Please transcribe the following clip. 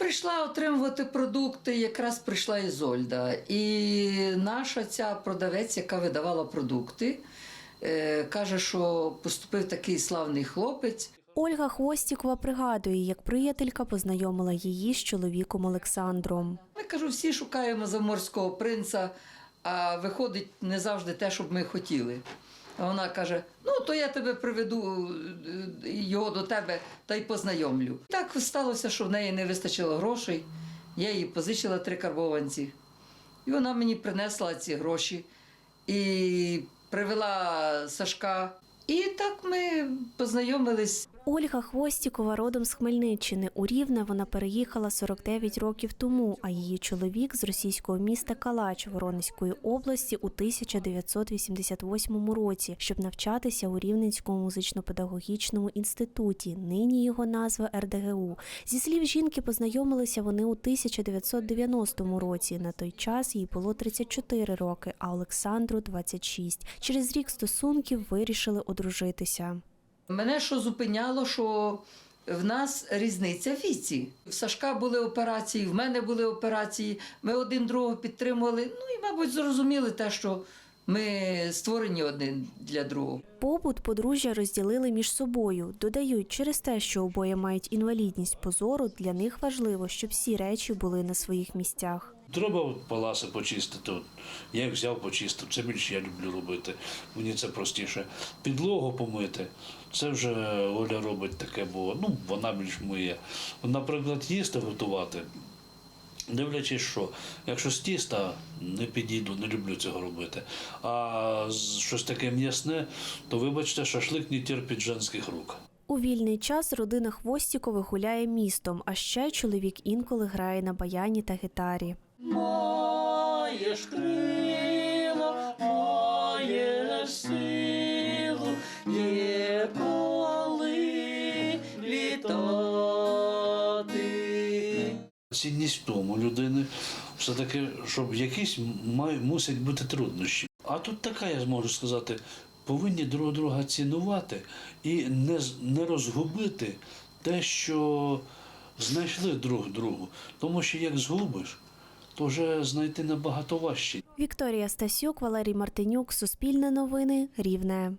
прийшла отримувати продукти, якраз прийшла Ізольда. І наша ця продавець, яка видавала продукти, е, каже, що поступив такий славний хлопець. Ольга Хвостікова пригадує, як приятелька познайомила її з чоловіком Олександром. Ми кажу, всі шукаємо заморського принца, а виходить не завжди те, щоб ми хотіли. А вона каже: ну, то я тебе приведу е, його до тебе та й познайомлю. Так сталося, що в неї не вистачило грошей. Я їй позичила три карбованці. І вона мені принесла ці гроші і привела Сашка. І так ми познайомились. Ольга Хвостікова родом з Хмельниччини. У Рівне вона переїхала 49 років тому, а її чоловік з російського міста Калач Воронезької області у 1988 році, щоб навчатися у Рівненському музично-педагогічному інституті. Нині його назва РДГУ. Зі слів жінки, познайомилися вони у 1990 році. На той час їй було 34 роки, а Олександру 26. Через рік стосунків вирішили одружитися. Мене що зупиняло, що в нас різниця віці. В Сашка були операції, в мене були операції. Ми один другого підтримували. Ну і, мабуть, зрозуміли те, що ми створені один для другого. Побут подружжя розділили між собою. Додають, через те, що обоє мають інвалідність позору, для них важливо, щоб всі речі були на своїх місцях. Треба паласи почистити. Я їх взяв, почистив. Це більше я люблю робити. Мені це простіше. Підлогу помити. Це вже Оля робить таке, бо ну, вона більш миє. Наприклад, їсти готувати. Дивлячись, що якщо з тіста не підійду, не люблю цього робити. А щось таке м'ясне, то вибачте, шашлик не терпить женських рук. У вільний час родина Хвостікових гуляє містом, а ще чоловік інколи грає на баяні та гітарі. Маєш крило, маєш силу, Цінність тому людини все-таки, щоб якісь мусять бути труднощі. А тут така, я зможу сказати, повинні друг друга цінувати і не, не розгубити те, що знайшли друг другу. Тому що як згубиш, то вже знайти набагато важче. Вікторія Стасюк, Валерій Мартинюк, Суспільне новини, Рівне.